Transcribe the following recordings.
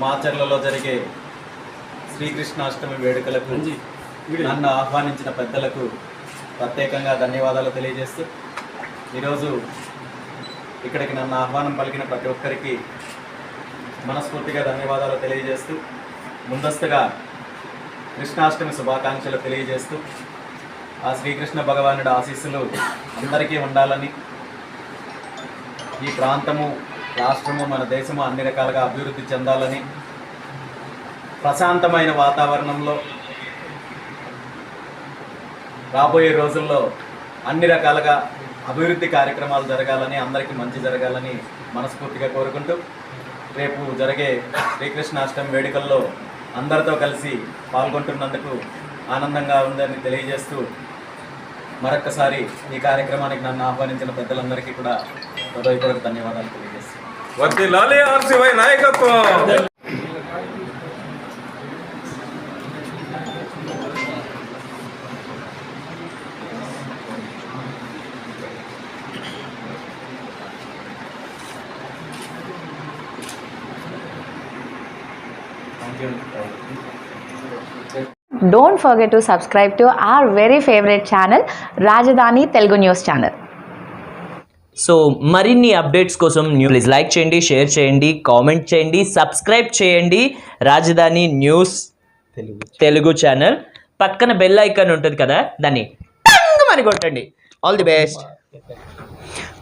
మాచర్లలో జరిగే శ్రీకృష్ణాష్టమి వేడుకలకు నన్ను ఆహ్వానించిన పెద్దలకు ప్రత్యేకంగా ధన్యవాదాలు తెలియజేస్తూ ఈరోజు ఇక్కడికి నన్ను ఆహ్వానం పలికిన ప్రతి ఒక్కరికి మనస్ఫూర్తిగా ధన్యవాదాలు తెలియజేస్తూ ముందస్తుగా కృష్ణాష్టమి శుభాకాంక్షలు తెలియజేస్తూ ఆ శ్రీకృష్ణ భగవానుడి ఆశీస్సులు అందరికీ ఉండాలని ఈ ప్రాంతము రాష్ట్రము మన దేశము అన్ని రకాలుగా అభివృద్ధి చెందాలని ప్రశాంతమైన వాతావరణంలో రాబోయే రోజుల్లో అన్ని రకాలుగా అభివృద్ధి కార్యక్రమాలు జరగాలని అందరికీ మంచి జరగాలని మనస్ఫూర్తిగా కోరుకుంటూ రేపు జరిగే శ్రీకృష్ణాష్టమి వేడుకల్లో అందరితో కలిసి పాల్గొంటున్నందుకు ఆనందంగా ఉందని తెలియజేస్తూ మరొక్కసారి ఈ కార్యక్రమానికి నన్ను ఆహ్వానించిన పెద్దలందరికీ కూడా హృదయపూర్వక ధన్యవాదాలు తెలియజేస్తాను వర్దిల్లాలి ఆర్సీవై నాయకత్వం thank you Don't forget to subscribe to our very favorite channel, Rajadhani Telugu News Channel. So మరిన్ని అప్డేట్స్ కోసం న్యూ ప్లీజ్ లైక్ చేయండి షేర్ చేయండి కామెంట్ చేయండి సబ్స్క్రైబ్ చేయండి. రాజధాని న్యూస్ తెలుగు తెలుగు ఛానల్ పక్కన బెల్ ఐకాన్ ఉంటుంది కదా దాన్ని అని కొట్టండి. All the best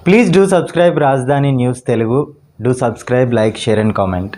Please do subscribe Rajdhani News Telugu. Do subscribe, like, share, and comment.